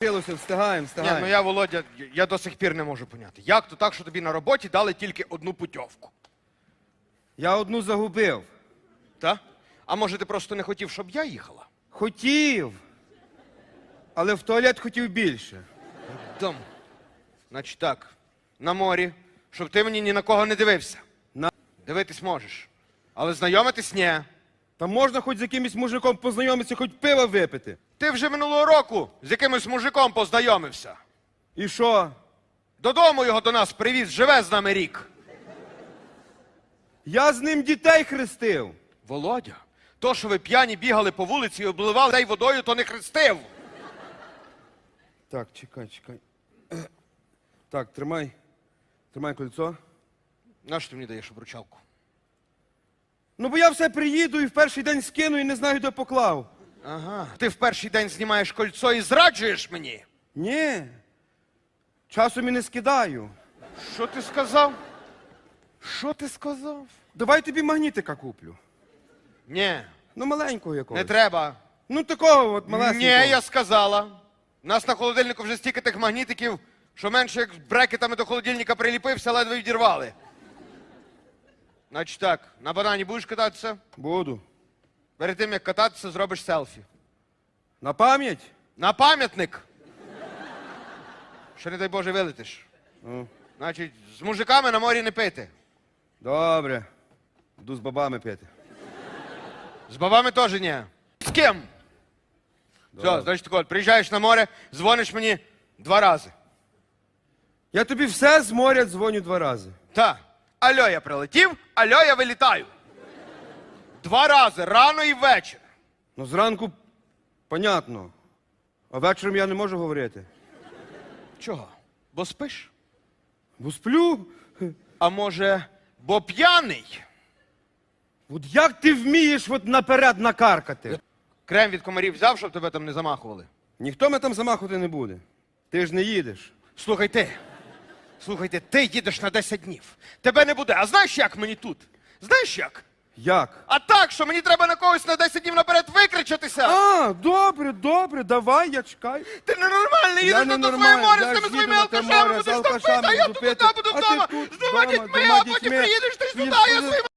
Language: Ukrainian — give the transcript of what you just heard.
Пилося, встигаємо, Ні, ну я, Володя, я до сих пір не можу поняти. Як то так, що тобі на роботі дали тільки одну путьовку? Я одну загубив. Та? А може ти просто не хотів, щоб я їхала? Хотів. Але в туалет хотів більше. Дом. Значить так, на морі, щоб ти мені ні на кого не дивився. На... Дивитись можеш. Але знайомитись ні. Та можна хоч з якимось мужиком познайомитися, хоч пива випити. Ти вже минулого року з якимось мужиком познайомився. І що? Додому його до нас привіз, живе з нами рік. Я з ним дітей хрестив. Володя, то, що ви п'яні бігали по вулиці і обливали людей водою, то не хрестив. Так, чекай, чекай. Так, тримай. Тримай кольцо. Нащо ти мені даєш обручалку? Ну, бо я все приїду і в перший день скину і не знаю, де поклав. Ага. Ти в перший день знімаєш кольцо і зраджуєш мені. Ні. Часом і не скидаю. Що ти сказав? Що ти сказав? Давай тобі магнітика куплю. Ні, Ну, маленького якогось. не треба. Ну, такого от Ні, малесенького. я сказала. У нас на холодильнику вже стільки тих магнітиків, що менше як брекетами до холодильника приліпився, ледве відірвали. Значить так, на банані будеш кататися? Буду. Перед тим, як кататися, зробиш селфі. На пам'ять? На пам'ятник. Що не дай Боже вилетиш. Ну, Значить, з мужиками на морі не пити. добре. Буду з бабами пити. З бабами теж ні. З ким? Все, значить тако, приїжджаєш на море, дзвониш мені два рази. Я тобі все з моря дзвоню два рази. Та. Альо, я прилетів, альо, я вилітаю. Два рази, рано і ввечері. Ну, зранку, понятно. А вечором я не можу говорити. Чого? Бо спиш? Бо сплю. А може, бо п'яний? От як ти вмієш от наперед накаркати? Крем від комарів взяв, щоб тебе там не замахували. Ніхто мене там замахувати не буде. Ти ж не їдеш. Слухай ти. Слухайте, ти їдеш на 10 днів. Тебе не буде. А знаєш, як мені тут? Знаєш як? Як? А так, що мені треба на когось на 10 днів наперед викричатися. А, добре, добре, давай, я чекаю. Ти ненормальний, Я їдеш на своє ненормальний, море я з ж тими своїми їду на те алкашами, море, з будеш там алкашами пити, а я тут пити, одна буду а ти вдома тут з двома вдома, дітьми, двома а потім дітьми. приїдеш ти сюди, сюди, я ти- своїми